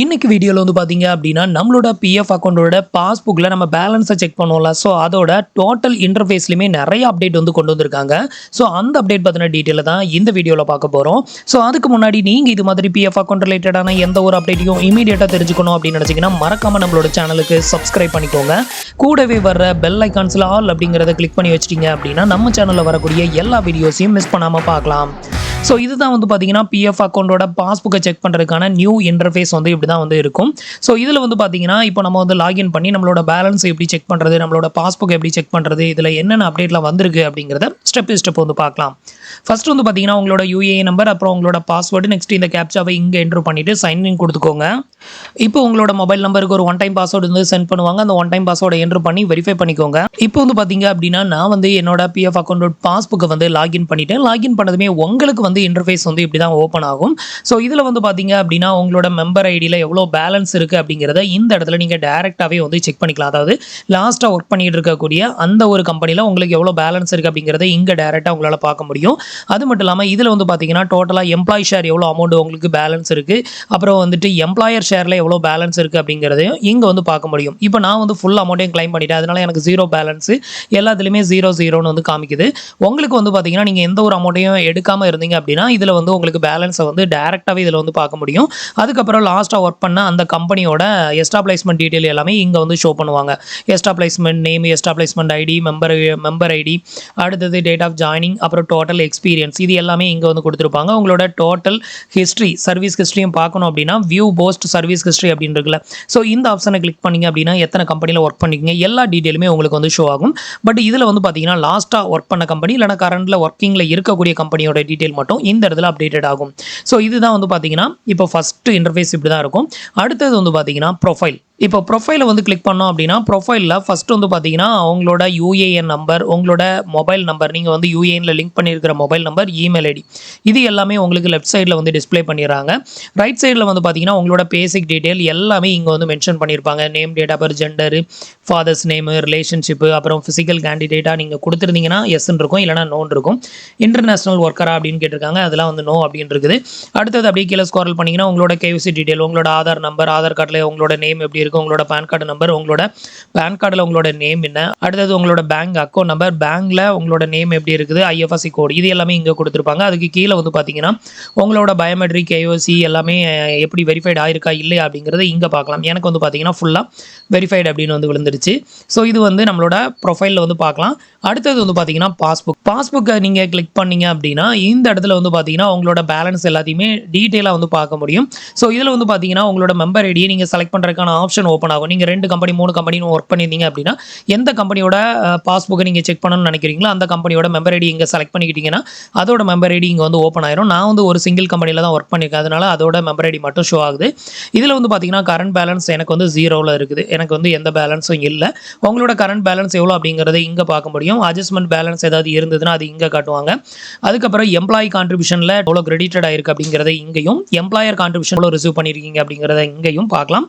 இன்னைக்கு வீடியோவில் வந்து பார்த்தீங்க அப்படின்னா நம்மளோட பிஎஃப் அக்கௌண்ட்டோட பாஸ்புக்கில் நம்ம பேலன்ஸை செக் பண்ணுவோம்ல. ஸோ அதோட டோட்டல் இன்டர்ஃபேஸ்லையுமே நிறைய அப்டேட் வந்து கொண்டு வந்திருக்காங்க. ஸோ அந்த அப்டேட் பற்றின டீட்டெயிலை தான் இந்த வீடியோவில் பார்க்க போகிறோம் ஸோ அதுக்கு முன்னாடி நீங்கள் இது மாதிரி பிஎஃப் அக்கௌண்ட் ரிலேட்டடான எந்த ஒரு அப்டேட்டையும் இமீடியட்டாக தெரிஞ்சுக்கணும் அப்படின்னு நினச்சிங்கன்னா மறக்காமல் நம்மளோட சேனலுக்கு சப்ஸ்கிரைப் பண்ணிக்கோங்க. கூடவே வர்ற பெல் ஐக்கான்ஸில் ஆல் அப்படிங்கிறத கிளிக் பண்ணி வச்சிட்டிங்க அப்படின்னா நம்ம சேனலில் வரக்கூடிய எல்லா வீடியோஸையும் மிஸ் பண்ணாமல் பார்க்கலாம். ஸோ இதுதான் வந்து பார்த்தீங்கன்னா பிஎஃப் அக்கௌண்ட்டோட பாஸ்புக்கை செக் பண்ணுறதுக்கான நியூ இன்டர்ஃபேஸ் வந்து இப்படி தான் வந்து இருக்கும். ஸோ இதில் வந்து பார்த்தீங்கன்னா இப்போ நம்ம வந்து லாகின் பண்ணி நம்மளோட பேலன்ஸ் எப்படி செக் பண்ணுறது நம்மளோட பாஸ்புக் எப்படி செக் பண்ணுறது இதில் என்னென்ன அப்டேட்லாம் வந்திருக்கு அப்படிங்கிறத ஸ்டெப் ஸ்டெப் வந்து பார்க்கலாம். ஃபர்ஸ்ட் வந்து பார்த்தீங்கன்னா உங்களோட யூஏ நம்பர் அப்புறம் உங்களோட பாஸ்வேர்டு நெக்ஸ்ட் இந்த கேப்சாவை இங்கே என்ட்ரு பண்ணிவிட்டு சைன் இன் கொடுத்துக்கோங்க. இப்போ உங்களோட மொபைல் நம்பருக்கு ஒரு ஒன் டைம் பாஸ்வேர்டு வந்து சென்ட் பண்ணுவாங்க. அந்த ஒன் டைம் பாஸ்வேர்டை என்ட்ரு பண்ணி வெரிஃபை பண்ணிக்கோங்க. இப்போ வந்து பார்த்தீங்க அப்படின்னா நான் வந்து என்னோட பிஎஃப் அக்கௌண்ட் பாஸ்புக்கை வந்து லாகின் பண்ணிட்டேன். லாகின் பண்ணதுமே உங்களுக்கு வந்து இன்டர்ஃபேஸ் வந்து இப்படி தான் ஓப்பன் ஆகும். ஸோ இதில் வந்து பார்த்தீங்க அப்படின்னா உங்களோட மெம்பர் ஐடியில் எவ்வளோ பேலன்ஸ் இருக்குது அப்படிங்கிறத இந்த இடத்துல நீங்கள் டேரெக்டாகவே வந்து செக் பண்ணிக்கலாம். அதாவது லாஸ்ட்டாக ஒர்க் பண்ணிட்டு இருக்கக்கூடிய அந்த ஒரு கம்பெனியில் உங்களுக்கு எவ்வளோ பேலன்ஸ் இருக்குது அப்படிங்கிறத இங்கே டேரெக்டாக உங்களால் பார்க்க முடியும். அது மட்டும் இல்லாமல் இதில் வந்து பார்த்தீங்கன்னா டோட்டலாக எம்ப்ளாய் ஷேர் எவ்வளோ அமௌண்ட் உங்களுக்கு பேலன்ஸ் இருக்குது அப்புறம் வந்துட்டு எம்ப்ளாயர் ஷேரில் எவ்வளோ பேலன்ஸ் இருக்குது அப்படிங்கிறதையும் இங்கே வந்து பார்க்க முடியும். இப்போ நான் வந்து ஃபுல் அமௌண்ட்டையும் கிளைம் பண்ணிட்டேன். அதனால் எனக்கு ஜீரோ பேலன்ஸு எல்லாத்துலேயுமே ஜீரோ ஜீரோன்னு வந்து காமிக்குது. உங்களுக்கு வந்து பார்த்தீங்கன்னா நீங்கள் எந்த ஒரு அமௌண்ட்டையும் எடுக்காமல் இருந்தீங்க அப்படின்னா இதில் வந்து உங்களுக்கு பேலன்ஸை வந்து டேரெக்டாகவே இதில் வந்து பார்க்க முடியும். அதுக்கப்புறம் லாஸ்ட்டாக ஒர்க் பண்ண அந்த கம்பெனியோட எஸ்டாப்ளைஸ்மெண்ட் டீட்டெயில் எல்லாமே இங்கே வந்து ஷோ பண்ணுவாங்க. Establishment name establishment ID member member ID அடுத்தது டேட் ஆஃப் ஜாயினிங் அப்புறம் டோட்டல் எக்ஸ்பீரியன்ஸ் இது எல்லாமே இங்கே வந்து கொடுத்துருப்பாங்க. உங்களோட டோட்டல் ஹிஸ்ட்ரி சர்வீஸ் ஹிஸ்ட்ரியும் பார்க்கணும் அப்படின்னா வியூ போஸ்ட் சர்வீஸ் ஹிஸ்ட்ரி அப்படின்னு இருக்குல்ல ஸோ இந்த ஆப்ஷனை கிளிக் பண்ணீங்க அப்படின்னா எத்தனை கம்பெனியில் ஒர்க் பண்ணிக்கிங்க? எல்லா டீட்டெயிலுமே உங்களுக்கு வந்து ஷோ ஆகும். பட் இதில் வந்து பார்த்தீங்கன்னா லாஸ்ட்டாக ஒர்க் பண்ண கம்பெனி இல்லைனா கரண்டில் ஒர்க்கிங்கில் இருக்கக்கூடிய கம்பெனியோட டீட்டெயில் மட்டும் இந்த இடத்துல அப்டேட்டட் ஆகும். ஸோ இதுதான் வந்து பார்த்தீங்கன்னா இப்போ ஃபஸ்ட்டு இன்டர்ஃபேஸ் இப்படி தான் இருக்கும். அடுத்தது வந்து பார்த்தீங்கன்னா ப்ரொஃபைல் இப்போ ப்ரொஃபைலை வந்து கிளிக் பண்ணோம் அப்படின்னா ப்ரொஃபைலில் ஃபஸ்ட்டு வந்து பார்த்தீங்கன்னா அவங்களோட யூஏஎன் நம்பர் உங்களோட மொபைல் நம்பர் நீங்கள் வந்து யூஏஎனில் லிங்க் பண்ணியிருக்கிற மொபைல் நம்பர் இமெயில் ஐடி இது எல்லாமே உங்களுக்கு லெஃப்ட் சைடில் வந்து டிஸ்ப்ளே பண்ணிடுறாங்க. ரைட் சைடில் வந்து பார்த்தீங்கன்னா உங்களோட பேசிக் டீட்டெயில் எல்லாமே இங்கே வந்து மென்ஷன் பண்ணியிருப்பாங்க name date of birth gender father's name relationship அப்புறம் ஃபிசிக்கல் கேண்டிடேட்டாக நீங்கள் கொடுத்துருந்தீங்கன்னா எஸ்ன்னு இருக்கும் இல்லைனா நோன் இருக்கும். இன்டர்நேஷனல் ஒர்க்கரா அப்படின்னு கேட்டிருக்காங்க அதெல்லாம் வந்து நோ அப்படின்னு இருக்குது. அடுத்தது அப்படியே கீழே ஸ்காரல் பண்ணிங்கன்னா உங்களோட கேவிசி டீட்டெயில் உங்களோட ஆதார் நம்பர் ஆதார் கார்டில் உங்களோட நேம் எப்படி இருக்குது உங்களோட பேன் கார்டு நம்பர் உங்களோட பேன் கார்டில் உங்களோட நேம் என்ன? அடுத்தது உங்களோட பேங்க் அக்கௌண்ட் நம்பர் பேங்க்கில் உங்களோட நேம் எப்படி இருக்குது? ஐஎஃப்எஸ்சி கோடு இது எல்லாமே இங்கே கொடுத்துருப்பாங்க. அதுக்கு கீழே வந்து பார்த்தீங்கன்னா உங்களோட பயோமெட்ரிக் கேஓசி எல்லாமே எப்படி வெரிஃபைட் ஆயிருக்கா இல்லையா அப்படிங்கிறத இங்கே பார்க்கலாம். எனக்கு வந்து பார்த்தீங்கன்னா ஃபுல்லாக வெரிஃபைடு அப்படின்னு வந்து விழுந்துருச்சு. ஸோ இது வந்து நம்மளோட ப்ரொஃபைலில் வந்து பார்க்கலாம். அடுத்தது வந்து பார்த்தீங்கன்னா பாஸ்புக் பாஸ்புக்கை நீங்கள் கிளிக் பண்ணீங்க அப்படின்னா இந்த இடத்துல வந்து பார்த்தீங்கன்னா உங்களோட பேலன்ஸ் எல்லாத்தையுமே டீட்டெயிலாக வந்து பார்க்க முடியும். ஸோ இதில் வந்து பார்த்தீங்கன்னா உங்களோட மெம்பர் ஐடியை நீங்கள் செலக்ட் பண்ணுறதுக்கான ஆப்ஷன் ஓப்பன் ஆகும். நீங்கள் ரெண்டு கம்பெனி மூணு கம்பெனின்னு ஒர்க் பண்ணியிருந்தீங்க அப்படின்னா எந்த கம்பெனியோட பாஸ்புக்கை நீங்கள் செக் பண்ணணும்னு நினைக்கிறீங்களோ அந்த கம்பெனியோட மெம்பர் ஐடி இங்கே செலக்ட் பண்ணிக்கிட்டீங்கன்னா அதோட மெம்பர் ஐடி இங்கே வந்து ஓப்பன் ஆயிரும். நான் வந்து ஒரு சிங்கிள் கம்பெனியில் தான் ஒர்க் பண்ணியிருக்கேன். அதனால அதோட மெம்பர் ஐடி மட்டும் ஷோ ஆகுது. இதில் வந்து பார்த்தீங்கன்னா கரண்ட் பேலன்ஸ் எனக்கு வந்து ஜீரோவில் இருக்குது. எனக்கு வந்து எந்த பேலன்ஸும் இல்லை. உங்களோட கரண்ட் பேலன்ஸ் எவ்வளோ அப்படிங்கிறத இங்கே பார்க்க முடியும். அட்ஜஸ்ட்மெண்ட் பேலன்ஸ் ஏதாவது இருந்ததுன்னா அது இங்கே காட்டுவாங்க. அதுக்கப்புறம் எம்ப்ளாயி கான்ட்ரிபியூஷனில் எவ்வளோ கிரெடிட்டட் ஆயிருக்கு அப்படிங்கிறத இங்கேயும் எம்ப்ளாயர் கான்ட்ரிபியூஷன் எவ்வளோ ரிசீவ் பண்ணியிருக்கீங்க அப்படிங்கிறத இங்கேயும் பார்க்கலாம்.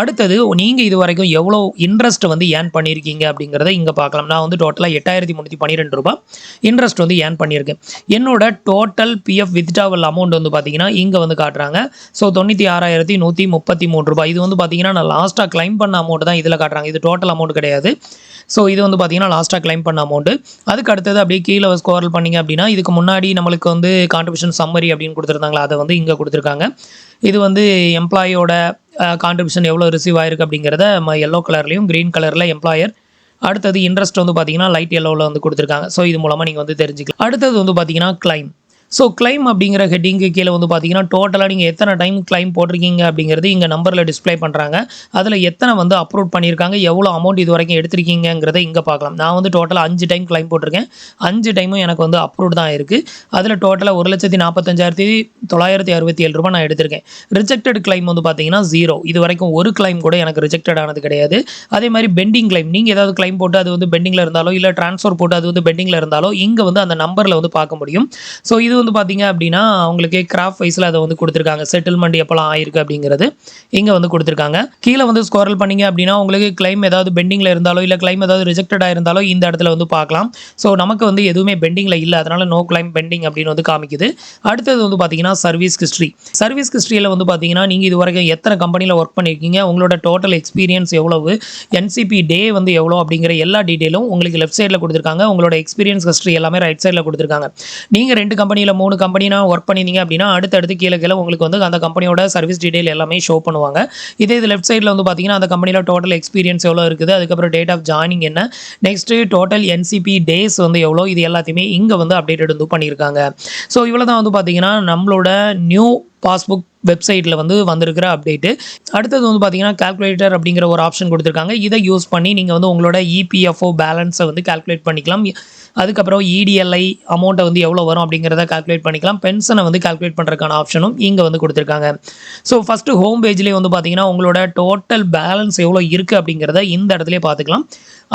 அடுத்து அடுத்தது நீங்கள் இது வரைக்கும் எவ்வளோ இன்ட்ரெஸ்ட் வந்து ஏர்ன் பண்ணியிருக்கீங்க அப்படிங்கிறத இங்கே பார்க்கலாம். நான் வந்து டோட்டலாக எட்டாயிரத்தி முந்நூற்றி பன்னிரெண்டு ரூபாய் இன்ட்ரெஸ்ட் வந்து ஏர்ன் பண்ணியிருக்கேன். என்னோட டோட்டல் பிஎஃப் வித்ட்ராவல் அமௌண்ட் வந்து பார்த்தீங்கன்னா இங்கே வந்து காட்டுறாங்க. ஸோ தொண்ணூற்றி ஆறாயிரத்தி நூற்றி முப்பத்தி மூணு ரூபாய். இது வந்து பார்த்தீங்கன்னா நான் லாஸ்ட்டாக க்ளைம் பண்ண அமௌண்ட் தான் இதில் காட்டுறாங்க. இது டோட்டல் அமௌண்ட் கிடையாது. ஸோ இது வந்து பார்த்தீங்கன்னா லாஸ்ட்டாக க்ளைம் பண்ண அமௌண்ட்டு அதுக்கு அடுத்தது அப்படியே கீழே ஸ்கோரல் பண்ணீங்க அப்படின்னா இதுக்கு முன்னாடி நம்மளுக்கு வந்து கான்ட்ரிபியூஷன் சம்மரி அப்படின்னு கொடுத்துருந்தாங்களா அதை வந்து இங்கே கொடுத்துருக்காங்க. இது வந்து எம்ப்ளாயோட கான்ட்ரிபியூஷன் எவ்வளோ ரிசீவ் ஆயிருக்கு அப்படிங்கிறத எல்லோ கலர்லையும் க்ரீன் கலரில் எம்ப்ளாயர் அடுத்தது இன்ட்ரெஸ்ட் வந்து பார்த்தீங்கன்னா லைட் எல்லோவில் வந்து கொடுத்துருக்காங்க. ஸோ இது மூலமாக நீங்கள் வந்து தெரிஞ்சுக்கலாம். அடுத்தது வந்து பார்த்தீங்கன்னா கிளைம் ஸோ கிளைம் அப்படிங்கிற ஹெட்டிங்கு கீழே வந்து பார்த்தீங்கன்னா டோட்டலாக நீங்கள் எத்தனை டைம் கிளைம் போட்டிருக்கீங்க அப்படிங்கிறது இங்கே நம்பரில் டிஸ்ப்ளே பண்ணுறாங்க அதில் எத்தனை வந்து அப்ரூவ் பண்ணியிருக்காங்க எவ்வளோ அமௌண்ட் இது வரைக்கும் எடுத்திருக்கீங்கிறத இங்கே பார்க்கலாம். நான் வந்து டோட்டலாக அஞ்சு டைம் கிளைம் போட்டிருக்கேன். அஞ்சு டைமும் எனக்கு வந்து அப்ரூவ்ட் தான் இருக்குது அதில் டோட்டலாக ஒரு லட்சத்தி நாற்பத்தஞ்சாயிரத்தி தொள்ளாயிரத்தி அறுபத்தி ஏழு ரூபாய் நான் எடுத்திருக்கேன். ரிஜெக்டட் கிளைம் வந்து பார்த்தீங்கன்னா ஜீரோ இது வரைக்கும் ஒரு கிளைம் கூட எனக்கு ரிஜெக்டட் ஆனது கிடையாது. அதே மாதிரி பெண்டிங் கிளைம் நீங்கள் ஏதாவது கிளைம் போட்டு அது வந்து பெண்டிங்கில் இருந்தாலோ இல்லை ட்ரான்ஸ்ஃபர் போட்டு அது வந்து பெண்டிங்கில் இருந்தாலோ இங்கே வந்து அந்த நம்பரில் வந்து பார்க்க முடியும். ஸோ இது வந்து பார்த்தீங்க அப்படின்னா அவங்களுக்கு கிராஃப்ட் வைஸில் அதை வந்து கொடுத்துருக்காங்க. செட்டில்மெண்ட் எப்போலாம் ஆயிருக்கு அப்படிங்கிறது இங்கே வந்து கொடுத்துருக்காங்க. கீழே வந்து ஸ்கோரல் பண்ணீங்க அப்படின்னா உங்களுக்கு கிளைம் ஏதாவது பெண்டிங்கில் இருந்தாலோ இல்லை கிளைம் ஏதாவது ரிஜெக்டடாக இருந்தாலோ இந்த இடத்துல வந்து பார்க்கலாம். ஸோ நமக்கு வந்து எதுவுமே பெண்டிங்கில் இல்லை. அதனால நோ கிளைம் பெண்டிங் அப்படின்னு வந்து காமிக்குது. அடுத்தது வந்து பார்த்தீங்கன்னா சர்வீஸ் ஹிஸ்ட்ரி சர்வீஸ் ஹிஸ்ட்ரியில் வந்து பார்த்தீங்கன்னா நீங்கள் இது வரைக்கும் எத்தனை கம்பெனியில் ஒர்க் பண்ணியிருக்கீங்க உங்களோட டோட்டல் எக்ஸ்பீரியன்ஸ் எவ்வளவு? என்சிபி டே வந்து எவ்வளோ அப்படிங்கிற எல்லா டீட்டெயிலும் உங்களுக்கு லெஃப்ட் சைடில் கொடுத்துருக்காங்க. உங்களோட எக்ஸ்பீரியன்ஸ் ஹிஸ்ட்ரி எல்லாமே ரைட் சைடில் கொடுத்துருக்காங்க. நீங்கள் ரெண்டு கம்பெனியில் மூணு கம்பெனினா ஒர்க் பண்ணியிருந்தீங்க அப்படின்னா அடுத்தடுத்து கீழே கீழே உங்களுக்கு வந்து அந்த கம்பெனியோட சர்வீஸ் டீடைல் எல்லாமே ஷோ பண்ணுவாங்க. இதே இது லெஃப்ட் சைடில் வந்து பார்த்தீங்கன்னா அந்த கம்பெனியில் டோட்டல் எக்ஸ்பீரியன்ஸ் எவ்வளோ இருக்குது அதுக்கப்புறம் டேட் ஆஃப் ஜாயினிங் என்ன நெக்ஸ்ட்டு டோட்டல் என்சிபி டேஸ் வந்து எவ்வளோ இது எல்லாத்தையுமே இங்கே வந்து அப்டேட்டட் வந்து பண்ணியிருக்காங்க. ஸோ இவ்வளோ தான் வந்து பார்த்தீங்கன்னா நம்மளோட நியூ பாஸ்புக் வெப்சைட்டில் வந்து வந்திருக்கிற அப்டேட்டு அடுத்தது வந்து பார்த்தீங்கன்னா கால்குலேட்டர் அப்படிங்கிற ஒரு ஆப்ஷன் கொடுத்துருக்காங்க. இதை யூஸ் பண்ணி நீங்கள் வந்து உங்களோட இபிஎஃப்ஓ பேலன்ஸை வந்து கால்குலேட் பண்ணிக்கலாம். அதுக்கப்புறம் இடிஎல்ஐ அமௌண்ட்டை வந்து எவ்வளோ வரும் அப்படிங்கிறத கால்குலேட் பண்ணிக்கலாம். பென்ஷனை வந்து கால்குலேட் பண்ணுறதுக்கான ஆப்ஷனும் இங்கே வந்து கொடுத்துருக்காங்க. ஸோ ஃபஸ்ட்டு ஹோம் பேஜ்லேயே வந்து பார்த்தீங்கன்னா உங்களோட டோட்டல் பேலன்ஸ் எவ்வளோ இருக்குது அப்படிங்கிறத இந்த இடத்துலேயே பார்த்துக்கலாம்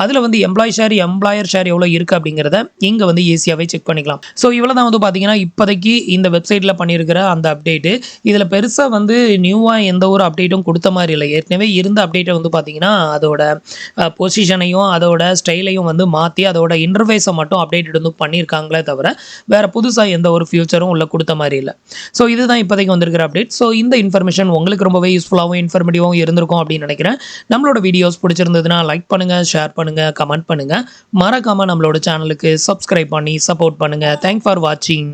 அதில் வந்து எம்ப்ளாய் ஷேர் எம்ப்ளாயர் ஷேர் எவ்வளோ இருக்குது அப்படிங்கிறத இங்கே வந்து ஈஸியாகவே செக் பண்ணிக்கலாம். ஸோ இவ்வளோ தான் வந்து பார்த்தீங்கன்னா இப்போதைக்கு இந்த வெப்சைட்டில் பண்ணியிருக்கிற அந்த அப்டேட்டு இதில் பெருசாக வந்து நியூவாக எந்த ஒரு அப்டேட்டும் கொடுத்த மாதிரி இல்லை. ஏற்கனவே இருந்த அப்டேட்டை வந்து பார்த்தீங்கன்னா அதோட பொசிஷனையும் அதோட ஸ்டைலையும் வந்து மாற்றி அதோட இன்டர்ஃபேஸை மட்டும் அப்டேட் வந்து பண்ணியிருக்காங்களே தவிர வேறு புதுசாக எந்த ஒரு ஃபியூச்சரும் உள்ள கொடுத்த மாதிரி இல்லை. ஸோ இதுதான் இப்போதைக்கு வந்திருக்கிற அப்டேட் ஸோ இந்த இன்ஃபர்மேஷன் உங்களுக்கு ரொம்பவே யூஸ்ஃபுல்லாகவும் இன்ஃபர்மேட்டிவாகவும் இருந்திருக்கும் அப்படின்னு நினைக்கிறேன். நம்மளோட வீடியோஸ் பிடிச்சிருந்ததுன்னா லைக் பண்ணுங்கள் ஷேர் பண்ணுங்கள் கமெண்ட் பண்ணுங்கள் மறக்காமல் நம்மளோட சேனலுக்கு சப்ஸ்கிரைப் பண்ணி சப்போர்ட் பண்ணுங்கள் தேங்க் ஃபார் வாட்சிங்